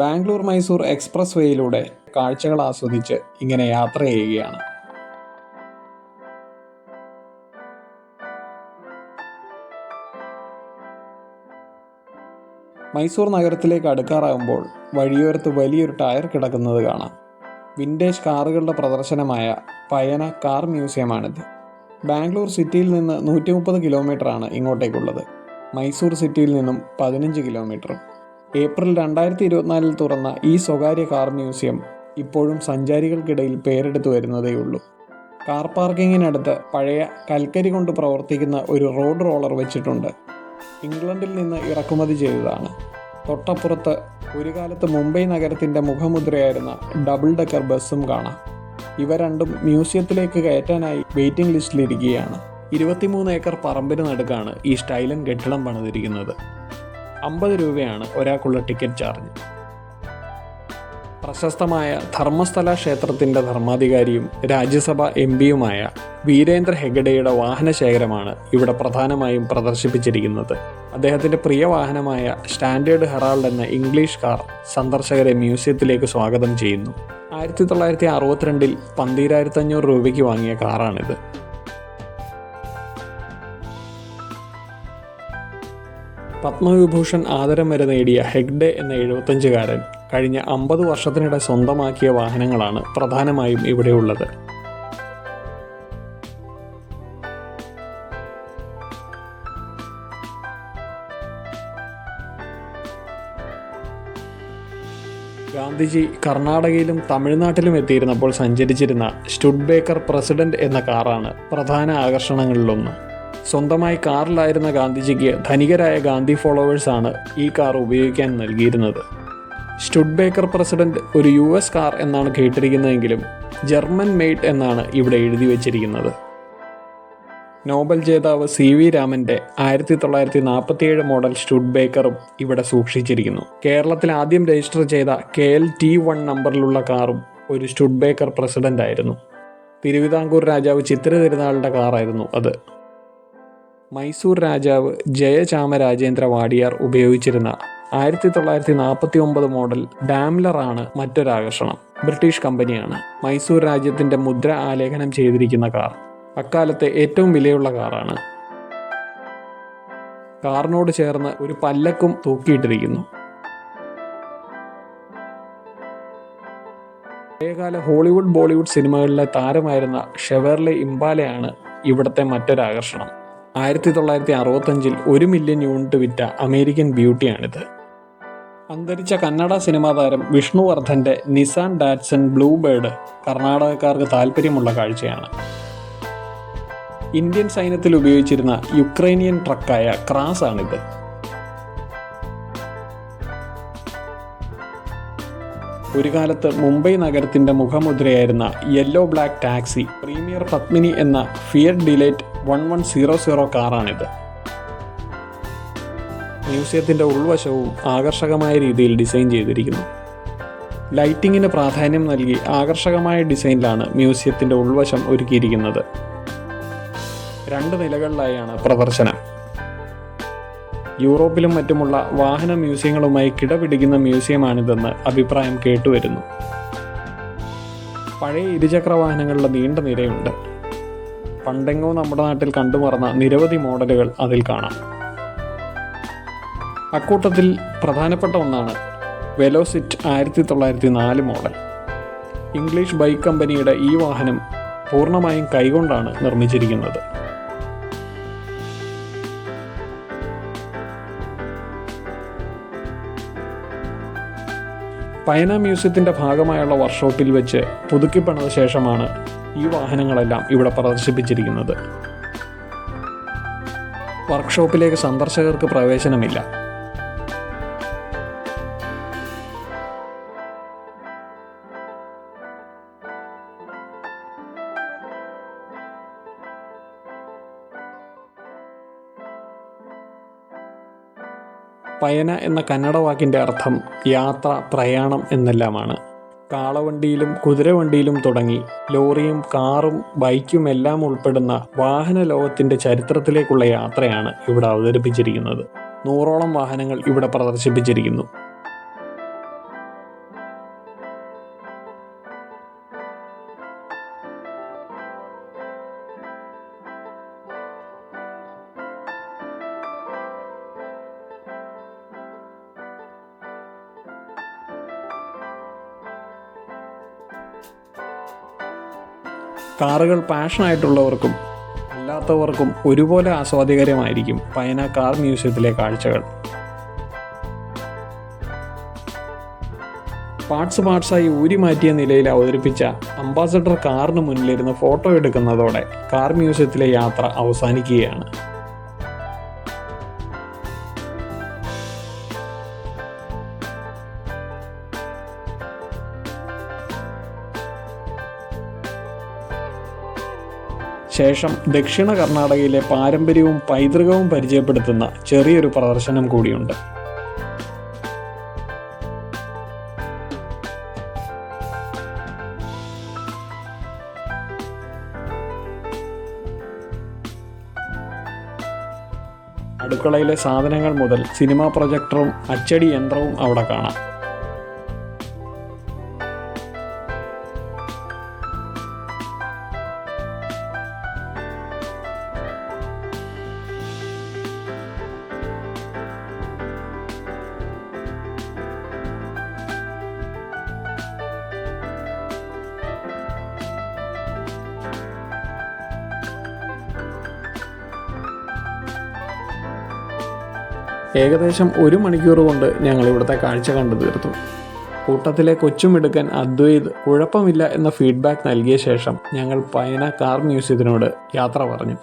Bangalore Mysore express വേയിലൂടെ കാഴ്ചകൾ ആസ്വദിച്ച് ഇങ്ങനെ യാത്ര ചെയ്യുകയാണ്. മൈസൂർ നഗരത്തിലേക്ക് അടുക്കാറാകുമ്പോൾ വഴിയോരത്ത് വലിയൊരു ടയർ കിടക്കുന്നത് കാണാം. വിന്റേജ് കാറുകളുടെ പ്രദർശനമായ പയന കാർ മ്യൂസിയമാണിത്. ബാംഗ്ലൂർ സിറ്റിയിൽ നിന്ന് നൂറ്റി മുപ്പത് കിലോമീറ്ററാണ് ഇങ്ങോട്ടേക്കുള്ളത്. മൈസൂർ സിറ്റിയിൽ നിന്നും പതിനഞ്ച് കിലോമീറ്ററും. ഏപ്രിൽ രണ്ടായിരത്തി ഇരുപത്തിനാലിൽ തുറന്ന ഈ സ്വകാര്യ കാർ മ്യൂസിയം ഇപ്പോഴും സഞ്ചാരികൾക്കിടയിൽ പേരെടുത്തു വരുന്നതേയുള്ളൂ. കാർ പാർക്കിങ്ങിനടുത്ത് പഴയ കൽക്കരി കൊണ്ട് പ്രവർത്തിക്കുന്ന ഒരു റോഡ് റോളർ വെച്ചിട്ടുണ്ട്. ഇംഗ്ലണ്ടിൽ നിന്ന് ഇറക്കുമതി ചെയ്തതാണ്. തൊട്ടപ്പുറത്ത് ഒരു കാലത്ത് മുംബൈ നഗരത്തിന്റെ മുഖമുദ്രയായിരുന്ന ഡബിൾ ഡെക്കർ ബസ്സും കാണാം. ഇവ രണ്ടും മ്യൂസിയത്തിലേക്ക് കയറ്റാനായി വെയിറ്റിംഗ് ലിസ്റ്റിലിരിക്കുകയാണ്. ഇരുപത്തിമൂന്ന് ഏക്കർ പറമ്പിന് നടുക്കാണ് ഈ സ്റ്റൈലൻ കെട്ടിടം പണിതിരിക്കുന്നത്. അമ്പത് രൂപയാണ് ഒരാൾക്കുള്ള ടിക്കറ്റ് ചാർജ്. പ്രശസ്തമായ ധർമ്മസ്ഥല ക്ഷേത്രത്തിന്റെ ധർമാധികാരിയും രാജ്യസഭ എം പിയുമായ വീരേന്ദ്ര വാഹന ശേഖരമാണ് ഇവിടെ പ്രധാനമായും പ്രദർശിപ്പിച്ചിരിക്കുന്നത്. അദ്ദേഹത്തിന്റെ പ്രിയ വാഹനമായ സ്റ്റാൻഡേർഡ് ഹെറാൾഡ് എന്ന ഇംഗ്ലീഷ് കാർ സന്ദർശകരെ മ്യൂസിയത്തിലേക്ക് സ്വാഗതം ചെയ്യുന്നു. ആയിരത്തി തൊള്ളായിരത്തി അറുപത്തിരണ്ടിൽ പന്തീരായിരത്തി അഞ്ഞൂറ് രൂപയ്ക്ക് വാങ്ങിയ കാറാണിത്. പത്മവിഭൂഷൺ ആദരം വരെ നേടിയ ഹെഗ്ഡെ എന്ന എഴുപത്തഞ്ചുകാരൻ കഴിഞ്ഞ അമ്പത് വർഷത്തിനിടെ സ്വന്തമാക്കിയ വാഹനങ്ങളാണ് പ്രധാനമായും ഇവിടെയുള്ളത്. ഗാന്ധിജി കർണാടകയിലും തമിഴ്നാട്ടിലും എത്തിയിരുന്നപ്പോൾ സഞ്ചരിച്ചിരുന്ന സ്റ്റുഡ്ബേക്കർ പ്രസിഡന്റ് എന്ന കാറാണ് പ്രധാന ആകർഷണങ്ങളിലൊന്ന്. സ്വന്തമായി കാറിലായിരുന്ന ഗാന്ധിജിക്ക് ധനികരായ ഗാന്ധി ഫോളോവേഴ്സാണ് ഈ കാർ ഉപയോഗിക്കാൻ നൽകിയിരുന്നത്. സ്റ്റുഡ്ബേക്കർ പ്രസിഡന്റ് ഒരു യു എസ് കാർ എന്നാണ് കേട്ടിരിക്കുന്നതെങ്കിലും ജർമ്മൻ മെയ്ഡ് എന്നാണ് ഇവിടെ എഴുതി വച്ചിരിക്കുന്നത്. നോബൽ ജേതാവ് സി വി രാമന്റെ ആയിരത്തി തൊള്ളായിരത്തി നാൽപ്പത്തിയേഴ് മോഡൽ സ്റ്റുഡ്ബേക്കറും ഇവിടെ സൂക്ഷിച്ചിരിക്കുന്നു. കേരളത്തിൽ ആദ്യം രജിസ്റ്റർ ചെയ്ത കെ എൽ ടി വൺ നമ്പറിലുള്ള കാറും ഒരു സ്റ്റുഡ്ബേക്കർ പ്രസിഡന്റ് ആയിരുന്നു. തിരുവിതാംകൂർ രാജാവ് ചിത്ര തിരുനാളിന്റെ കാറായിരുന്നു അത്. മൈസൂർ രാജാവ് ജയചാമരാജേന്ദ്ര വാഡിയാർ ഉപയോഗിച്ചിരുന്ന ആയിരത്തി തൊള്ളായിരത്തി നാൽപ്പത്തി ഒമ്പത് മോഡൽ ഡാംലർ ആണ് മറ്റൊരാകർഷണം. ബ്രിട്ടീഷ് കമ്പനിയാണ് മൈസൂർ രാജ്യത്തിന്റെ മുദ്ര ആലേഖനം ചെയ്തിരിക്കുന്ന കാർ. അക്കാലത്തെ ഏറ്റവും വിലയുള്ള കാറാണ്. കാറിനോട് ചേർന്ന് ഒരു പല്ലക്കും തൂക്കിയിട്ടിരിക്കുന്നു. പഴയകാല ഹോളിവുഡ് ബോളിവുഡ് സിനിമകളിലെ താരമായിരുന്ന ഷെവർലെ ഇംബാലയാണ് ഇവിടുത്തെ മറ്റൊരാകർഷണം. ആയിരത്തി തൊള്ളായിരത്തി അറുപത്തഞ്ചിൽ ഒരു മില്യൺ യൂണിറ്റ് വിറ്റ അമേരിക്കൻ ബ്യൂട്ടിയാണിത്. അന്തരിച്ച കന്നഡ സിനിമാ താരം വിഷ്ണുവർദ്ധന്റെ നിസാൻ ഡാറ്റ്സൺ ബ്ലൂ ബേർഡ് കർണാടകക്കാർക്ക് താല്പര്യമുള്ള കാഴ്ചയാണ്. ഇന്ത്യൻ സൈന്യത്തിൽ ഉപയോഗിച്ചിരുന്ന യുക്രൈനിയൻ ട്രക്കായ ക്രാസ് ആണിത് ഒരു കാലത്ത് മുംബൈ നഗരത്തിന്റെ മുഖമുദ്രയായിരുന്ന yellow black taxi Premier Padmini എന്ന Fiat Delight one one zero zero കാറാണിത്. മ്യൂസിയത്തിന്റെ ഉൾവശവും ആകർഷകമായ രീതിയിൽ ഡിസൈൻ ചെയ്തിരിക്കുന്നു. ലൈറ്റിങ്ങിന് പ്രാധാന്യം നൽകി ആകർഷകമായ ഡിസൈനിലാണ് മ്യൂസിയത്തിന്റെ ഉൾവശം ഒരുക്കിയിരിക്കുന്നത്. രണ്ട് നിലകളിലായാണ് പ്രദർശനം. യൂറോപ്പിലും മറ്റുമുള്ള വാഹന മ്യൂസിയങ്ങളുമായി കിടപിടിക്കുന്ന മ്യൂസിയമാണിതെന്ന് അഭിപ്രായം കേട്ടുവരുന്നു. പഴയ ഇരുചക്ര വാഹനങ്ങളുടെ നീണ്ട നിരയുണ്ട്. പണ്ടെങ്ങോ നമ്മുടെ നാട്ടിൽ കണ്ടുമറന്ന നിരവധി മോഡലുകൾ അതിൽ കാണാം. അക്കൂട്ടത്തിൽ പ്രധാനപ്പെട്ട ഒന്നാണ് വെലോസിറ്റ് ആയിരത്തി തൊള്ളായിരത്തി നാല് മോഡൽ. ഇംഗ്ലീഷ് ബൈക്ക് കമ്പനിയുടെ ഈ വാഹനം പൂർണമായും കൈകൊണ്ടാണ് നിർമ്മിച്ചിരിക്കുന്നത്. പയന മ്യൂസിയത്തിന്റെ ഭാഗമായുള്ള വർക്ക്ഷോപ്പിൽ വെച്ച് പുതുക്കിപ്പണിത ശേഷമാണ് ഈ വാഹനങ്ങളെല്ലാം ഇവിടെ പ്രദർശിപ്പിച്ചിരിക്കുന്നത്. വർക്ക്ഷോപ്പിലേക്ക് സന്ദർശകർക്ക് പ്രവേശനമില്ല. പയന എന്ന കന്നഡ വാക്കിന്റെ അർത്ഥം യാത്ര പ്രയാണം എന്നെല്ലാമാണ്. കാളവണ്ടിയിലും കുതിരവണ്ടിയിലും തുടങ്ങി. ലോറിയും കാറും ബൈക്കും എല്ലാം ഉൾപ്പെടുന്ന വാഹന ലോകത്തിന്റെ ചരിത്രത്തിലേക്കുള്ള യാത്രയാണ് ഇവിടെ അവതരിപ്പിച്ചിരിക്കുന്നത്. നൂറോളം വാഹനങ്ങൾ ഇവിടെ പ്രദർശിപ്പിച്ചിരിക്കുന്നു. കാറുകൾ പാഷനായിട്ടുള്ളവർക്കും അല്ലാത്തവർക്കും ഒരുപോലെ ആസ്വാദികരമായിരിക്കും പയന കാർ മ്യൂസിയത്തിലെ കാഴ്ചകൾ. പാർട്സ് പാർട്സായി ഊരി മാറ്റിയ നിലയിൽ അവതരിപ്പിച്ച അംബാസഡർ കാറിന് മുന്നിലിരുന്ന് ഫോട്ടോ എടുക്കുന്നതോടെ കാർ മ്യൂസിയത്തിലെ യാത്ര അവസാനിക്കുകയാണ്. ശേഷം ദക്ഷിണ കർണാടകയിലെ പാരമ്പര്യവും പൈതൃകവും പരിചയപ്പെടുത്തുന്ന ചെറിയൊരു പ്രദർശനം കൂടിയുണ്ട്. അടുക്കളയിലെ സാധനങ്ങൾ മുതൽ സിനിമാ പ്രൊജക്ടറും അച്ചടി യന്ത്രവും അവിടെ കാണാം. ഏകദേശം ഒരു മണിക്കൂർ കൊണ്ട് ഞങ്ങൾ ഇവിടുത്തെ കാഴ്ച കണ്ടു തീർത്തു. കൂട്ടത്തിലെ കൊച്ചുമിടുക്കൻ അദ്വൈത് കുഴപ്പമില്ല എന്ന ഫീഡ്ബാക്ക് നൽകിയ ശേഷം ഞങ്ങൾ പയന കാർ മ്യൂസിയത്തിനോട് യാത്ര പറഞ്ഞു.